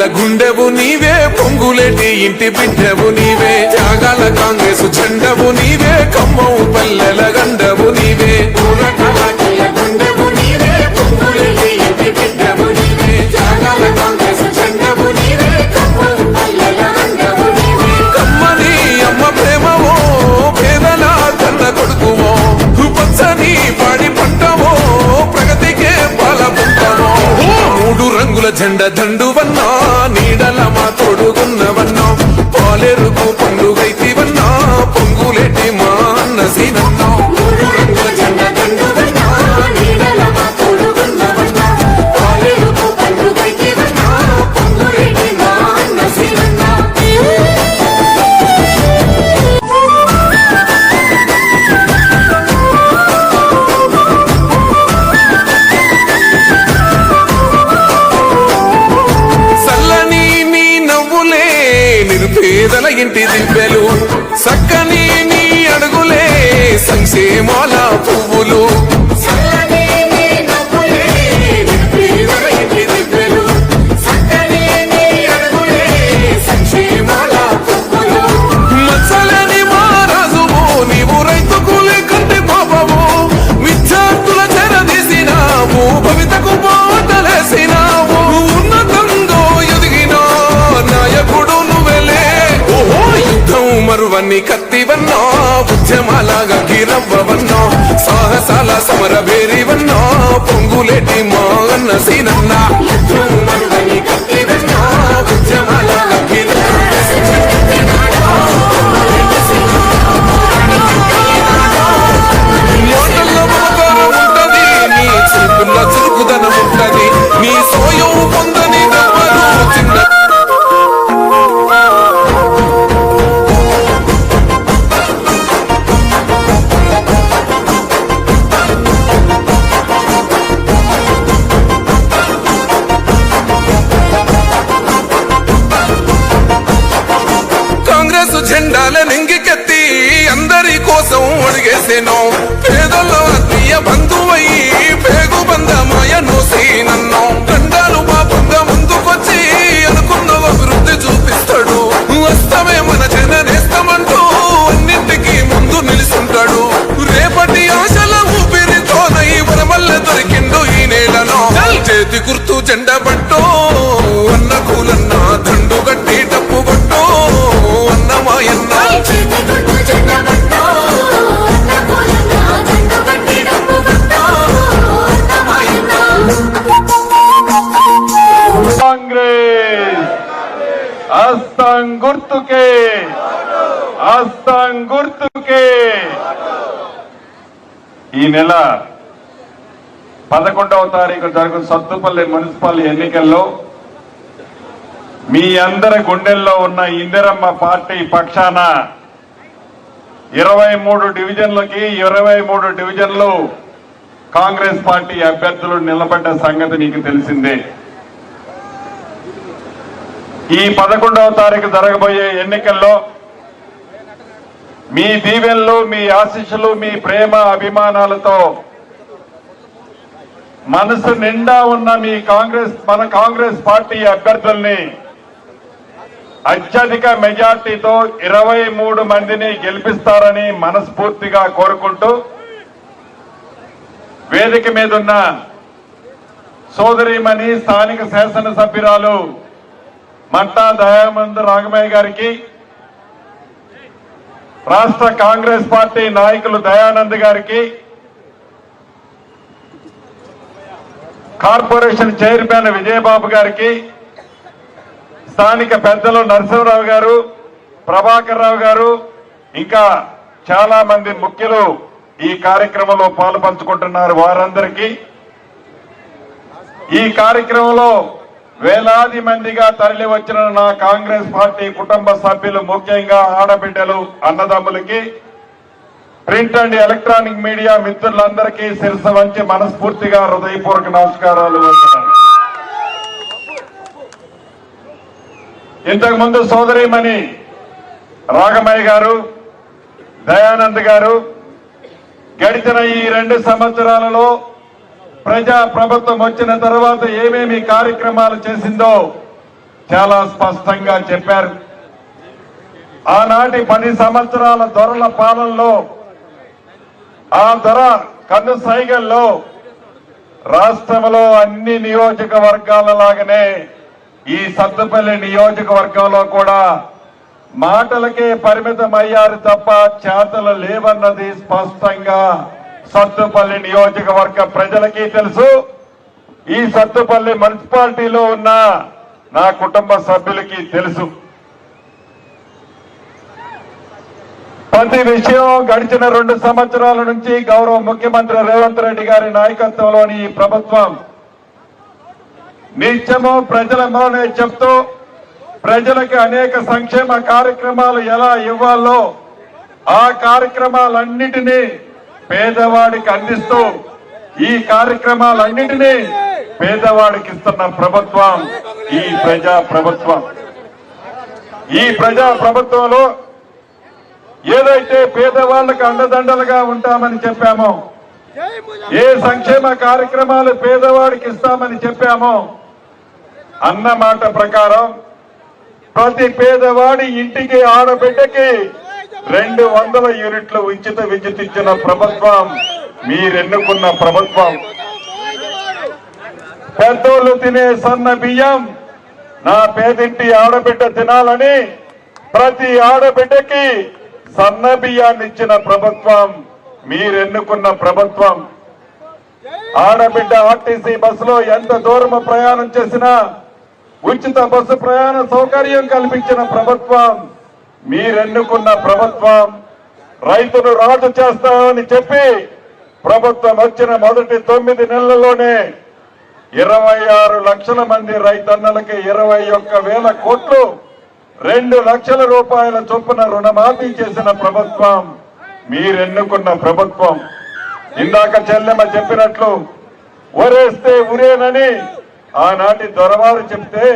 కిల్ల గుండెవు నీవే పొంగులేటి ఇంటి బిడ్డవు నీవే త్యాగాల కాంగ్రెస్ జెండవు నీవే కమ్మవు పల్లెల గండవు నీవే. పూలకళాకిల గుండెవు కమ్మని అమ్మ ప్రేమవో పేదల కన్న కొడుకువో పచ్చని పాడి పంటవో ప్రగతికే పాల మూడు రంగుల జెండ మా మరువన్ని కత్తివన్నా ఉద్యమాలాగా గిరవ్వవన్నా సాహసాల సమర వేరివన్నా పొంగులేటి మా అన్న సీనన్నా. యుద్ధం జెండాల నింగికెత్తి అందరి కోసం అడిగేసేను. పేదల ఆత్మీయ బంధువయ్యి పేగు బంధమాయ నన్ను గండాలు పాపంగా ముందుకొచ్చి అనుకున్న అభివృద్ధి చూపిస్తాడు. వస్తమే మన జననేస్తామంటూ అన్నింటికి ముందు నిలుస్తుంటాడు రేపటి అస్తం గుర్తుకే అస్తం గుర్తుకే ఈ నెల పదకొండవ తారీఖు జరుగుతున్న సత్తుపల్లి మున్సిపల్ ఎన్నికల్లో మీ అందరి గుండెల్లో ఉన్న ఇందిరమ్మ పార్టీ పక్షాన ఇరవై మూడు డివిజన్లకి ఇరవై మూడు డివిజన్లు కాంగ్రెస్ పార్టీ అభ్యర్థులు నిలబడ్డ సంగతి నీకు తెలిసిందే. ఈ పదకొండవ తారీఖు జరగబోయే ఎన్నికల్లో మీ దీవెనలు మీ ఆశీస్సులు మీ ప్రేమ అభిమానాలతో మనసు నిండా ఉన్న మీ కాంగ్రెస్ మన కాంగ్రెస్ పార్టీ అభ్యర్థుల్ని అత్యధిక మెజార్టీతో ఇరవై మూడు మందిని గెలిపిస్తారని మనస్ఫూర్తిగా కోరుకుంటూ వేదిక మీదున్న సోదరిమణి స్థానిక శాసనసభ్యురాలు మట్టా దయానంద్ రాగమయ్య గారికి రాష్ట్ర కాంగ్రెస్ పార్టీ నాయకులు దయానంద్ గారికి కార్పొరేషన్ చైర్మన్ విజయబాబు గారికి స్థానిక పెద్దలు నరసింహరావు గారు ప్రభాకర్ రావు గారు ఇంకా చాలా మంది ముఖ్యులు ఈ కార్యక్రమంలో పాలు పంచుకుంటున్నారు వారందరికీ. ఈ కార్యక్రమంలో వేలాది మందిగా తరలి వచ్చిన నా కాంగ్రెస్ పార్టీ కుటుంబ సభ్యులు ముఖ్యంగా ఆడబిడ్డలు అన్నదమ్ములకి ప్రింట్ అండ్ ఎలక్ట్రానిక్ మీడియా మిత్రులందరికీ శిరస వంచి మనస్ఫూర్తిగా హృదయపూర్వక నమస్కారాలు ఇంతకు ముందు సోదరిమణి రాగమయ్య గారు దయానంద్ గారు గడిచిన ఈ రెండు సంవత్సరాలలో ప్రజా ప్రభుత్వం వచ్చిన తర్వాత ఏమేమి కార్యక్రమాలు చేసిందో చాలా స్పష్టంగా చెప్పారు. ఆనాటి పది సంవత్సరాల దొరల పాలనలో ఆ దొర కన్ను సైగల్లో రాష్ట్రంలో అన్ని నియోజకవర్గాల లాగానే ఈ సత్తుపల్లి నియోజకవర్గంలో కూడా మాటలకే పరిమితం అయ్యారు తప్ప చేతలు లేవన్నది స్పష్టంగా సత్తుపల్లి నియోజకవర్గ ప్రజలకి తెలుసు. ఈ సత్తుపల్లి మున్సిపాలిటీలో ఉన్న నా కుటుంబ సభ్యులకి తెలుసు. ప్రతి విషయం గడిచిన రెండు సంవత్సరాల నుంచి గౌరవ ముఖ్యమంత్రి రేవంత్ రెడ్డి గారి నాయకత్వంలోని ఈ ప్రభుత్వం నిత్యము ప్రజల మోనే చెప్తూ ప్రజలకు అనేక సంక్షేమ కార్యక్రమాలు ఎలా ఇవ్వాలో ఆ కార్యక్రమాలన్నిటినీ పేదవాడికి అందిస్తూ ఈ కార్యక్రమాలన్నింటినీ పేదవాడికి ఇస్తున్న ప్రభుత్వం ఈ ప్రజా ప్రభుత్వం ఈ ప్రజా ప్రభుత్వంలో ఏదైతే పేదవాళ్ళకు అండదండలుగా ఉంటామని చెప్పామో ఏ సంక్షేమ కార్యక్రమాలు పేదవాడికి ఇస్తామని చెప్పామో అన్న మాట ప్రకారం ప్రతి పేదవాడి ఇంటికి ఆడబిడ్డకి రెండు వందల యూనిట్లు ఉచిత విద్యుత్ ఇచ్చిన ప్రభుత్వం మీరెన్నుకున్న ప్రభుత్వం. పెద్దోళ్ళు తినే సన్న బియ్యం నా పేదింటి ఆడబిడ్డ తినాలని ప్రతి ఆడబిడ్డకి సన్న బియ్యాన్ని ఇచ్చిన ప్రభుత్వం మీరెన్నుకున్న ప్రభుత్వం. ఆడబిడ్డ ఆర్టీసీ బస్సులో ఎంత దూరం ప్రయాణం చేసినా ఉచిత బస్సు ప్రయాణ సౌకర్యం కల్పించిన ప్రభుత్వం. మీరెన్నుకున్న ప్రభుత్వం రైతును రాజు చేస్తామని చెప్పి ప్రభుత్వం వచ్చిన మొదటి తొమ్మిది నెలల్లోనే ఇరవై ఆరు లక్షల మంది రైతన్నలకి ఇరవై ఒక్క వేల కోట్లు రెండు లక్షల రూపాయల చొప్పున రుణమాఫీ చేసిన ప్రభుత్వం మీరెన్నుకున్న ప్రభుత్వం. ఇందాక చెల్లెమ్మ చెప్పినట్లు ఒరేస్తే ఉరేనని ఆనాటి దొరవారు చెప్తే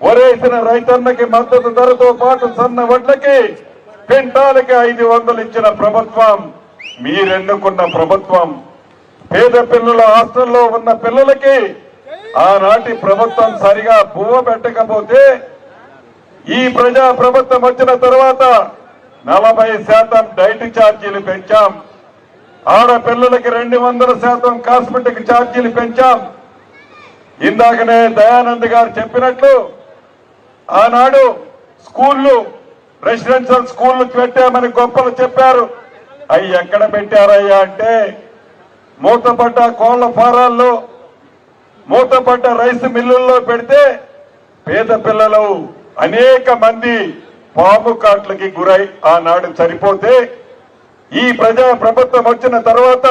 ఒరేసిన రైతన్నకి మద్దతు ధరతో పాటు సన్న వడ్లకి క్వింటాలకి ఐదు వందలు ఇచ్చిన ప్రభుత్వం మీరెన్నుకున్న ప్రభుత్వం పేద పిల్లల హాస్టల్లో ఉన్న పిల్లలకి ఆనాటి ప్రభుత్వం సరిగా పువ్వ పెట్టకపోతే ఈ ప్రజా ప్రభుత్వం వచ్చిన తర్వాత నలభై శాతం డైట్ ఛార్జీలు పెంచాం. ఆడపిల్లలకి రెండు వందల శాతం కాస్మెటిక్ ఛార్జీలు పెంచాం. ఇందాకనే దయానంద్ గారు చెప్పినట్లు ఆనాడు స్కూళ్ళు రెసిడెన్షియల్ స్కూళ్ళు పెట్టామని గొప్పలు చెప్పారు. అవి ఎక్కడ పెట్టారయ్యా అంటే మూతపడ్డ కోళ్ళ ఫారాల్లో మూతపడ్డ రైస్ మిల్లుల్లో పెడితే పేద పిల్లలు అనేక మంది పాము కాట్లకి గురై ఆనాడు చనిపోతే ఈ ప్రజా ప్రభుత్వం వచ్చిన తర్వాత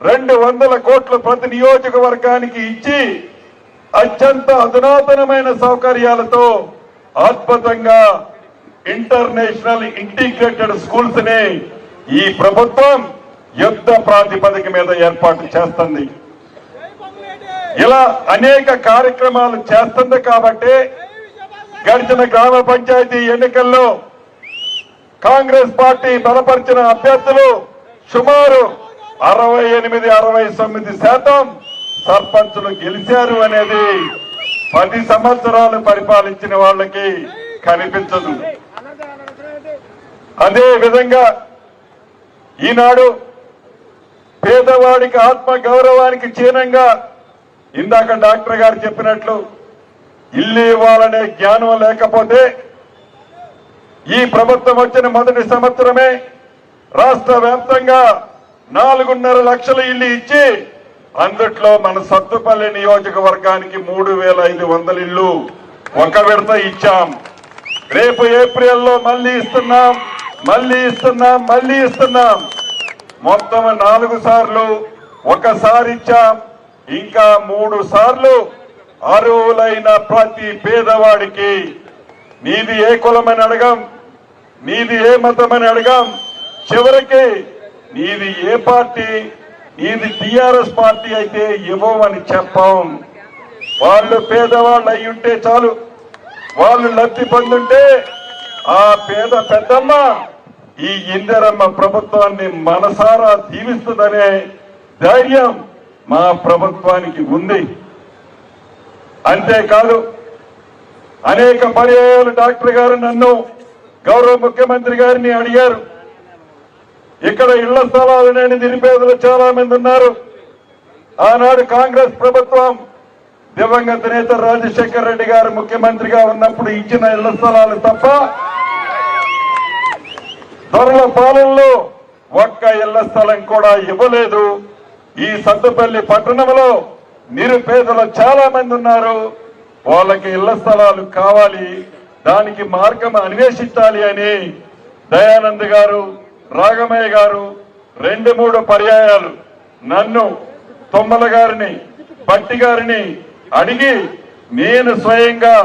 రెండు వందల కోట్లు ప్రతి నియోజకవర్గానికి ఇచ్చి అత్యంత అధునాతనమైన సౌకర్యాలతో అద్భుతంగా ఇంటర్నేషనల్ ఇంటిగ్రేటెడ్ స్కూల్స్ని ఈ ప్రభుత్వం యుద్ధ ప్రాతిపదిక మీద ఏర్పాటు చేస్తుంది. ఇలా అనేక కార్యక్రమాలు చేస్తుంది కాబట్టి గడిచిన గ్రామ పంచాయతీ ఎన్నికల్లో కాంగ్రెస్ పార్టీ బలపరిచిన అభ్యర్థులు సుమారు అరవై ఎనిమిది అరవై తొమ్మిది శాతం సర్పంచులు గెలిచారు అనేది పది సంవత్సరాలు పరిపాలించిన వాళ్ళకి కనిపించదు. అదే విధంగా ఈనాడు పేదవాడికి ఆత్మ గౌరవానికి చీనంగా ఇందాక డాక్టర్ గారు చెప్పినట్లు ఇల్లు ఇవ్వాలనే జ్ఞానం లేకపోతే ఈ ప్రభుత్వం వచ్చిన మొదటి సంవత్సరమే రాష్ట్ర వ్యాప్తంగా నాలుగున్నర లక్షల ఇల్లు ఇచ్చి అందుట్లో మన సత్తుపల్లి నియోజకవర్గానికి మూడు వేల ఐదు వందల ఇళ్ళు ఒక విడత ఇచ్చాం. రేపు ఏప్రిల్లో మళ్ళీ ఇస్తున్నాం మళ్ళీ ఇస్తున్నాం మళ్ళీ ఇస్తున్నాం. మొత్తం నాలుగు సార్లు ఒకసారి ఇచ్చాం. ఇంకా మూడు సార్లు అర్హులైన ప్రతి పేదవాడికి నీది ఏ కులమని అడగం నీది ఏ మతమని అడగం. చివరికి నీది ఏ పార్టీ ఇది టిఆర్ఎస్ పార్టీ అయితే ఇవ్వమని చెప్పాం. వాళ్ళు పేదవాళ్ళు అయి ఉంటే చాలు. వాళ్ళు లబ్ధి పొందుంటే ఆ పేద పెద్దమ్మ ఈ ఇందిరమ్మ ప్రభుత్వాన్ని మనసారా దీవిస్తుందనే ధైర్యం మా ప్రభుత్వానికి ఉంది. అంతేకాదు అనేక పర్యాయాలు డాక్టర్ గారు నన్ను గౌరవ ముఖ్యమంత్రి గారిని అడిగారు. ఇక్కడ ఇళ్ళ స్థలాలు లేని నిరుపేదలు చాలా మంది ఉన్నారు. ఆనాడు కాంగ్రెస్ ప్రభుత్వం దివంగత నేత రాజశేఖర్ రెడ్డి గారు ముఖ్యమంత్రిగా ఉన్నప్పుడు ఇచ్చిన ఇళ్ళ స్థలాలు తప్ప ధరల పాలనలో ఒక్క ఇళ్ళ స్థలం కూడా ఇవ్వలేదు. ఈ సత్తుపల్లి పట్టణంలో నిరుపేదలు చాలా మంది ఉన్నారు. వాళ్ళకి ఇళ్ళ స్థలాలు కావాలి. దానికి మార్గం అన్వేషించాలి అని దయానంద్ గారు రాగమయ్య గారు రెండు మూడు పర్యాయాలు నన్ను తొమ్మల గారిని పట్టి గారిని అడిగి నేను స్వయంగా